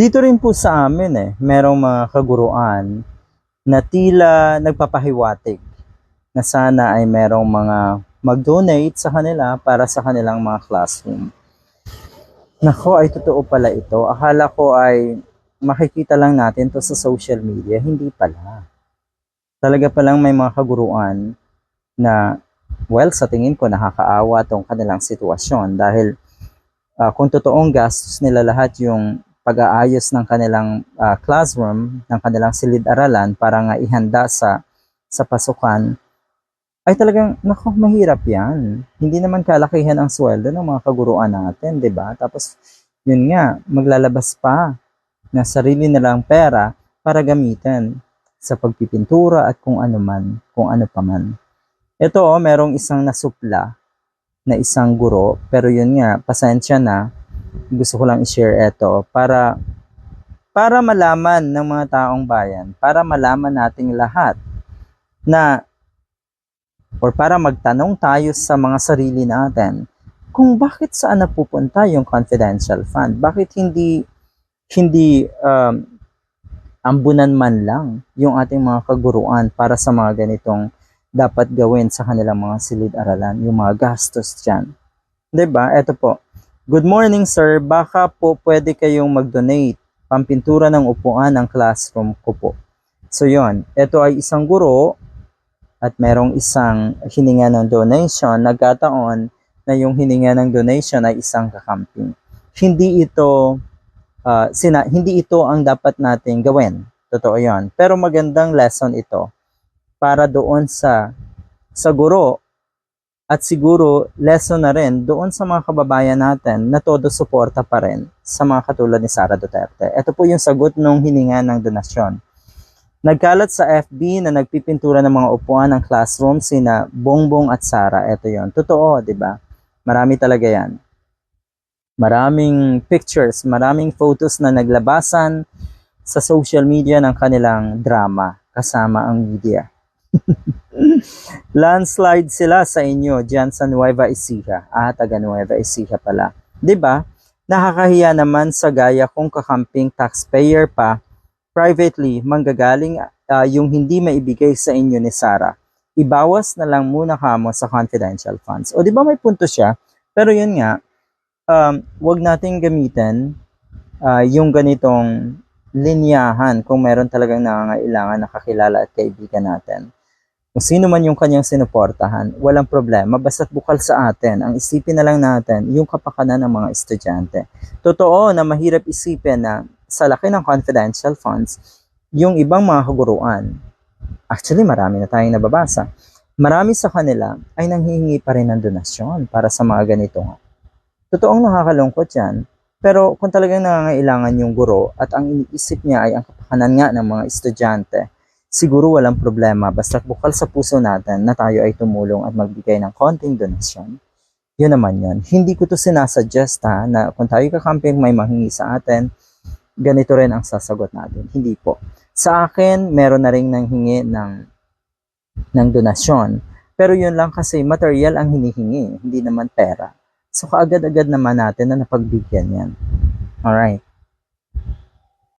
Dito rin po sa amin eh, merong mga kaguruan na tila nagpapahiwatig na sana ay merong mga mag-donate sa kanila para sa kanilang mga classroom. Nako, ay totoo pala ito. Akala ko ay makikita lang natin to sa social media. Hindi pala. Talaga palang may mga kaguruan na, well, sa tingin ko nakakaawa tong kanilang sitwasyon dahil ah, kung totoong gastos nila lahat yung pag-aayos ng kanilang ah, classroom, ng kanilang silid-aralan para nga ihanda sa sa pasukan, ay talagang, nako, mahirap yan. Hindi naman kalakihan ang sweldo ng mga kaguruan natin, di ba? Tapos, yun nga, maglalabas pa na sarili nilang pera para gamitin sa pagpipintura at kung ano man, kung ano pa man. Ito, oh, merong isang nasupla na isang guro, pero yun nga, pasensya na, gusto ko lang i-share ito para para malaman ng mga taong bayan, para malaman nating lahat na or para magtanong tayo sa mga sarili natin kung bakit saan napupunta yung confidential fund. Bakit hindi hindi um, ambunan man lang yung ating mga kaguruan para sa mga ganitong dapat gawin sa kanilang mga silid-aralan, yung mga gastos dyan. ba? Ito po. Good morning, sir. Baka po pwede kayong mag-donate pampintura ng upuan ng classroom ko po. So, yon. Ito ay isang guro at merong isang hininga ng donation. Nagkataon na yung hininga ng donation ay isang kakamping. Hindi ito ah, sina, hindi ito ang dapat nating gawin. Totoo 'yon. Pero magandang lesson ito para doon sa sa guro at siguro lesson na rin doon sa mga kababayan natin na todo suporta pa rin sa mga katulad ni Sara Duterte. Ito po yung sagot nung hininga ng donasyon. Nagkalat sa FB na nagpipintura ng mga upuan ng classroom sina Bongbong at Sara. Ito yon. Totoo, di ba? Marami talaga yan. Maraming pictures, maraming photos na naglabasan sa social media ng kanilang drama kasama ang media. Landslide sila sa inyo dyan sa Nueva Ecija. Ah, taga Nueva Ecija pala. 'Di ba? Nakakahiya naman sa gaya kung kakamping taxpayer pa privately manggagaling ah, yung hindi maibigay sa inyo ni Sara. Ibawas na lang muna kamo sa confidential funds. O 'di ba may punto siya? Pero yun nga, um, wag nating gamitin ah, yung ganitong linyahan kung meron talagang nangangailangan na kakilala at kaibigan natin. Kung sino man yung kanyang sinuportahan, walang problema. Basta't bukal sa atin, ang isipin na lang natin yung kapakanan ng mga estudyante. Totoo na mahirap isipin na sa laki ng confidential funds, yung ibang mga kaguruan, actually marami na tayong nababasa, marami sa kanila ay nanghihingi pa rin ng donasyon para sa mga ganito. Totoong nakakalungkot yan, pero kung talagang nangangailangan yung guro at ang iniisip niya ay ang kapakanan nga ng mga estudyante, siguro walang problema basta't bukal sa puso natin na tayo ay tumulong at magbigay ng konting donasyon. Yun naman yun. Hindi ko to sinasuggest ha, na kung tayo kakamping may manghingi sa atin, ganito rin ang sasagot natin. Hindi po. Sa akin, meron na rin nanghingi ng, ng donasyon. Pero yun lang kasi material ang hinihingi, hindi naman pera. So kaagad-agad naman natin na napagbigyan yan. Alright.